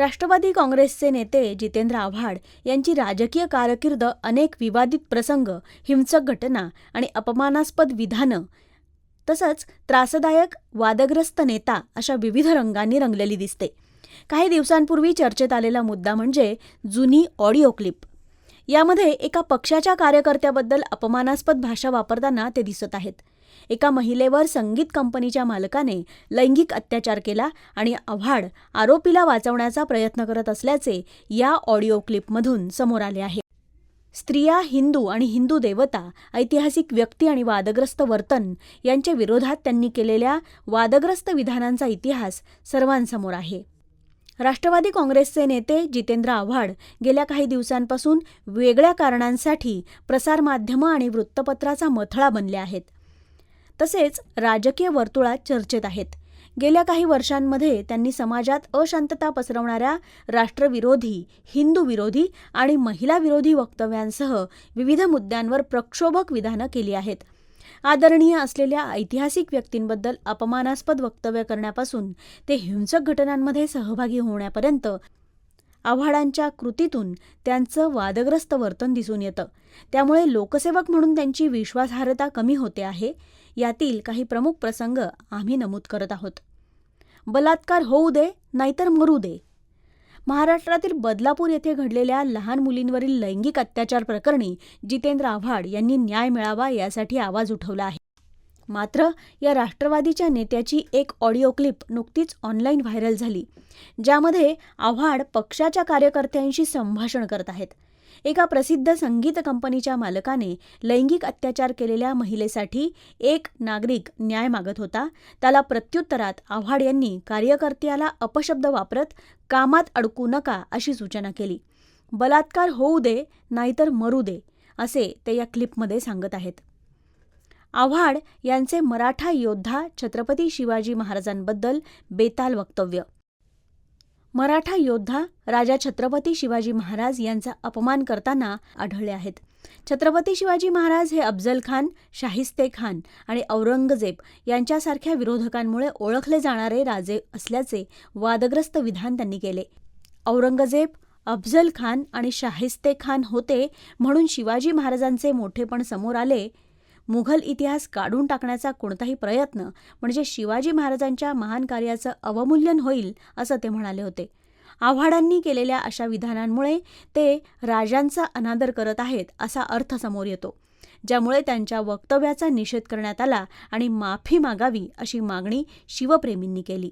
राष्ट्रवादी काँग्रेसचे नेते जितेंद्र आव्हाड यांची राजकीय कारकीर्द अनेक विवादित प्रसंग हिंसक घटना आणि अपमानास्पद विधानं तसंच त्रासदायक वादग्रस्त नेता अशा विविध रंगांनी रंगलेली दिसते. काही दिवसांपूर्वी चर्चेत आलेला मुद्दा म्हणजे जुनी ऑडिओ क्लिप. यामध्ये एका पक्षाच्या कार्यकर्त्याबद्दल अपमानास्पद भाषा वापरताना ते दिसत आहेत. एका महिलेवर संगीत कंपनीच्या मालकाने लैंगिक अत्याचार केला आणि आव्हाड आरोपीला वाचवण्याचा प्रयत्न करत असल्याचे या ऑडिओ क्लिपमधून समोर आले आहे. स्त्रिया हिंदू आणि हिंदू देवता ऐतिहासिक व्यक्ती आणि वादग्रस्त वर्तन यांच्या विरोधात त्यांनी केलेल्या वादग्रस्त विधानांचा इतिहास सर्वांसमोर आहे. राष्ट्रवादी काँग्रेसचे नेते जितेंद्र आव्हाड गेल्या काही दिवसांपासून वेगळ्या कारणांसाठी प्रसारमाध्यमं आणि वृत्तपत्राचा मथळा बनले आहेत. तसेच राजकीय वर्तुळात चर्चेत आहेत. गेल्या काही वर्षांमध्ये त्यांनी समाजात अशांतता पसरवणाऱ्या राष्ट्रविरोधी हिंदू विरोधी आणि महिलाविरोधी वक्तव्यांसह विविध मुद्द्यांवर प्रक्षोभक विधानं केली आहेत. आदरणीय असलेल्या ऐतिहासिक व्यक्तींबद्दल अपमानास्पद वक्तव्य करण्यापासून ते हिंसक घटनांमध्ये सहभागी होण्यापर्यंत आव्हाडांच्या कृतीतून त्यांचं वादग्रस्त वर्तन दिसून येतं. त्यामुळे लोकसेवक म्हणून त्यांची विश्वासार्हता कमी होते आहे यातील काही प्रमुख प्रसंग आम्ही नमूद करत आहोत. बलात्कार होऊ दे नाहीतर मरू दे. महाराष्ट्रातील बदलापूर येथे घडलेल्या लहान मुलींवरील लैंगिक अत्याचार प्रकरणी जितेंद्र आव्हाड यांनी न्याय मिळावा यासाठी आवाज उठवला आहे. मात्र या राष्ट्रवादीच्या नेत्याची एक ऑडिओ क्लिप नुकतीच ऑनलाईन व्हायरल झाली ज्यामध्ये आव्हाड पक्षाच्या कार्यकर्त्यांशी संभाषण करत आहेत. एका प्रसिद्ध संगीत कंपनीच्या मालकाने लैंगिक अत्याचार केलेल्या महिलेसाठी एक नागरिक न्याय मागत होता. त्याला प्रत्युत्तरात आव्हाड यांनी कार्यकर्त्याला अपशब्द वापरत कामात अडकू नका अशी सूचना केली. बलात्कार होऊ दे नाहीतर मरू दे असे ते या क्लिपमध्ये सांगत आहेत. आव्हाड यांचे मराठा योद्धा छत्रपती शिवाजी महाराजांबद्दल बेताल वक्तव्य. मराठा योद्धा राजा छत्रपती शिवाजी महाराज यांचा अपमान करताना आढळले आहेत. छत्रपती शिवाजी महाराज हे अफजल खान शाहिस्ते खान आणि औरंगजेब यांच्यासारख्या विरोधकांमुळे ओळखले जाणारे राजे असल्याचे वादग्रस्त विधान त्यांनी केले. औरंगजेब अफजल खान आणि शाहिस्ते खान होते म्हणून शिवाजी महाराजांचे मोठेपण समोर आले मुघल इतिहास काढून टाकण्याचा कोणताही प्रयत्न म्हणजे शिवाजी महाराजांच्या महान कार्याचं अवमूल्यन होईल असं ते म्हणाले होते. आव्हाडांनी केलेल्या अशा विधानांमुळे ते राजांचा अनादर करत आहेत असा अर्थ समोर येतो. ज्यामुळे त्यांच्या वक्तव्याचा निषेध करण्यात आला आणि माफी मागावी अशी मागणी शिवप्रेमींनी केली.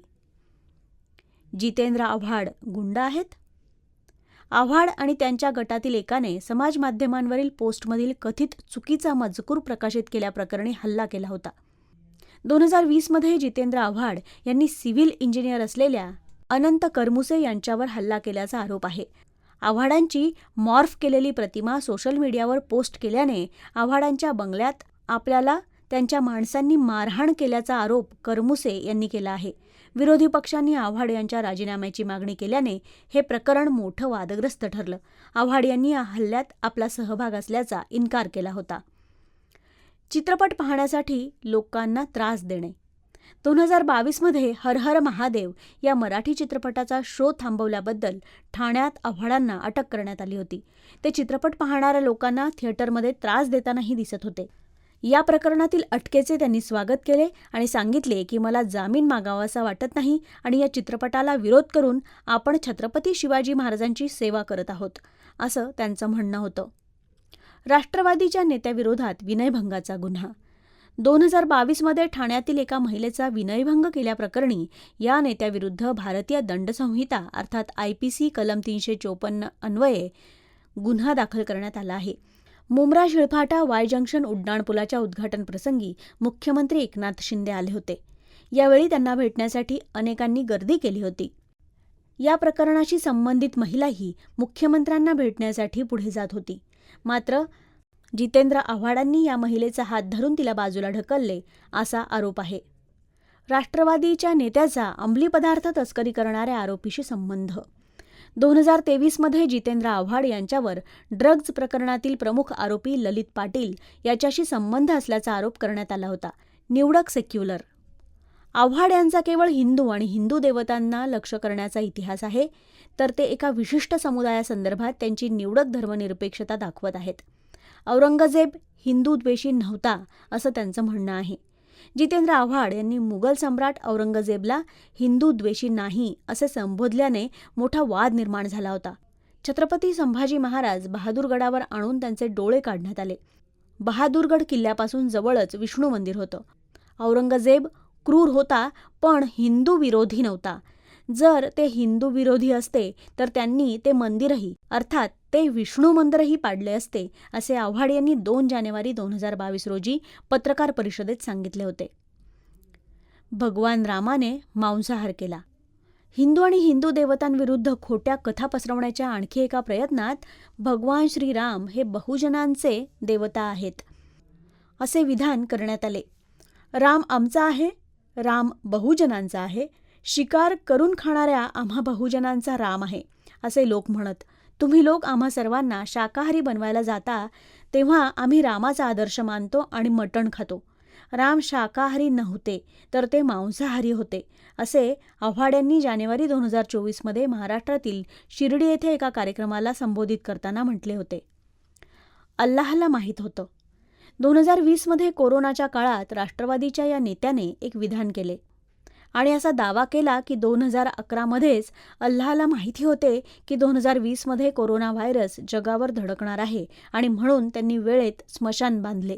जितेंद्र आव्हाड गुंड आहेत? आव्हाड आणि त्यांच्या गटातील एकाने समाज माध्यमांवरील पोस्टमधील कथित चुकीचा मजकूर प्रकाशित केल्याप्रकरणी हल्ला केला होता. दोन हजार वीसमध्ये जितेंद्र आव्हाड यांनी सिव्हिल इंजिनियर असलेल्या अनंत करमुसे यांच्यावर हल्ला केल्याचा आरोप आहे. आव्हाडांची मॉर्फ केलेली प्रतिमा सोशल मीडियावर पोस्ट केल्याने आव्हाडांच्या बंगल्यात आपल्याला त्यांच्या माणसांनी मारहाण केल्याचा आरोप करमुसे यांनी केला आहे. विरोधी पक्षांनी आव्हाड यांच्या राजीनाम्याची मागणी केल्याने हे प्रकरण मोठं वादग्रस्त ठरलं. आव्हाड यांनी या हल्ल्यात आपला सहभाग असल्याचा इन्कार केला होता. चित्रपट पाहण्यासाठी लोकांना त्रास देणे. दोन हजार बावीसमध्ये हर हर महादेव या मराठी चित्रपटाचा शो थांबवल्याबद्दल ठाण्यात आव्हाडांना अटक करण्यात आली होती. ते चित्रपट पाहणाऱ्या लोकांना थिएटरमध्ये त्रास देतानाही दिसत होते. या प्रकरणातील अटकेचे त्यांनी स्वागत केले आणि सांगितले की मला जामीन मागावासा वाटत नाही आणि या चित्रपटाला विरोध करून आपण छत्रपती शिवाजी महाराजांची सेवा करत आहोत असं त्यांचं म्हणणं होतं. राष्ट्रवादीच्या नेत्याविरोधात विनयभंगाचा गुन्हा. दोन हजार बावीसमध्ये ठाण्यातील एका महिलेचा विनयभंग केल्याप्रकरणी या नेत्याविरुद्ध भारतीय दंडसंहिता अर्थात आय पी सी कलम तीनशे चोपन्न अन्वये गुन्हा दाखल करण्यात आला आहे. मुंब्रा शिळफाटा वाय जंक्शन उड्डाणपुलाच्या उद्घाटनप्रसंगी मुख्यमंत्री एकनाथ शिंदे आले होते. यावेळी त्यांना भेटण्यासाठी अनेकांनी गर्दी केली होती. या प्रकरणाशी संबंधित महिलाही मुख्यमंत्र्यांना भेटण्यासाठी पुढे जात होती. मात्र जितेंद्र आव्हाडांनी या महिलेचा हात धरून तिला बाजूला ढकलले असा आरोप आहे. राष्ट्रवादीच्या नेत्याचा अंमली पदार्थ तस्करी करणाऱ्या आरोपीशी संबंध दोन हजार तेवीसमध्ये जितेंद्र आव्हाड यांच्यावर ड्रग्ज प्रकरणातील प्रमुख आरोपी ललित पाटील याच्याशी संबंध असल्याचा आरोप करण्यात आला होता. निवडक सेक्युलर. आव्हाड यांचा केवळ हिंदू आणि हिंदू देवतांना लक्ष करण्याचा इतिहास आहे तर ते एका विशिष्ट समुदायासंदर्भात त्यांची निवडक धर्मनिरपेक्षता दाखवत आहेत. औरंगजेब हिंदू द्वेषी नव्हता असं त्यांचं म्हणणं आहे. जितेंद्र आव्हाड यांनी मुघल सम्राट औरंगजेबला हिंदू द्वेषी नाही असे संबोधल्याने मोठा वाद निर्माण झाला होता. छत्रपती संभाजी महाराज बहादूरगडावर आणून त्यांचे डोळे काढण्यात आले. बहादूरगड किल्ल्यापासून जवळच विष्णू मंदिर होतं. औरंगजेब क्रूर होता पण हिंदू विरोधी नव्हता. जर ते हिंदू विरोधी असते तर त्यांनी ते मंदिरही अर्थात ते विष्णू मंदिरही पाडले असते असे आव्हाड यांनी दोन जानेवारी दोन हजार बावीस रोजी पत्रकार परिषदेत सांगितले होते. भगवान रामाने मांसाहार केला. हिंदू आणि हिंदू देवतांविरुद्ध खोट्या कथा पसरवण्याच्या आणखी एका प्रयत्नात भगवान श्रीराम हे बहुजनांचे देवता आहेत असे विधान करण्यात आले. राम आमचा आहे राम बहुजनांचा आहे शिकार करून खाणाऱ्या आम्हा बहुजनांचा राम आहे असे लोक म्हणत. तुम्ही लोक आम्हा सर्वांना शाकाहारी बनवायला जाता तेव्हा आम्ही रामाचा आदर्श मानतो आणि मटण खातो. राम शाकाहारी नव्हते तर ते मांसाहारी होते असे आव्हाड्यांनी जानेवारी दोन हजार चोवीसमध्ये महाराष्ट्रातील शिर्डी येथे एका कार्यक्रमाला संबोधित करताना म्हटले होते. अल्लाहला माहीत होतं. दोन हजार वीसमध्ये कोरोनाच्या काळात राष्ट्रवादीच्या या नेत्याने एक विधान केले. आणि असा दावा केला की दोन हजार अकरामध्येच अल्लाहला माहिती होते की दोन हजार वीसमध्ये कोरोना व्हायरस जगावर धडकणार आहे आणि म्हणून त्यांनी वेळेत स्मशान बांधले.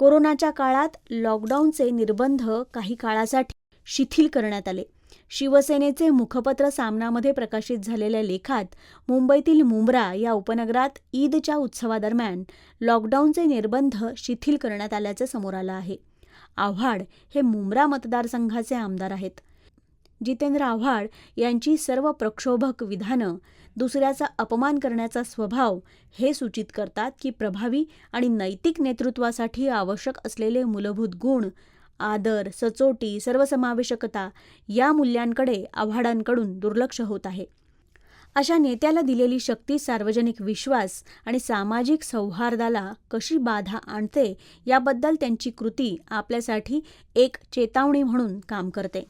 कोरोनाच्या काळात लॉकडाऊनचे निर्बंध काही काळासाठी शिथिल करण्यात आले. शिवसेनेचे मुखपत्र सामनामध्ये प्रकाशित झालेल्या लेखात मुंबईतील मुंब्रा या उपनगरात ईदच्या उत्सवादरम्यान लॉकडाऊनचे निर्बंध शिथिल करण्यात आल्याचे समोर आलं आहे. आव्हाड हे मुंब्रा मतदारसंघाचे आमदार आहेत. जितेंद्र आव्हाड यांची सर्व प्रक्षोभक विधानं दुसऱ्याचा अपमान करण्याचा स्वभाव हे सूचित करतात की प्रभावी आणि नैतिक नेतृत्वासाठी आवश्यक असलेले मूलभूत गुण आदर सचोटी सर्वसमावेशकता या मूल्यांकडे आव्हाडांकडून दुर्लक्ष होत आहे. अशा नेत्याला दिलेली शक्ती सार्वजनिक विश्वास आणि सामाजिक सौहार्दाला कशी बाधा आणते याबद्दल त्यांची कृती आपल्यासाठी एक चेतावणी म्हणून काम करते.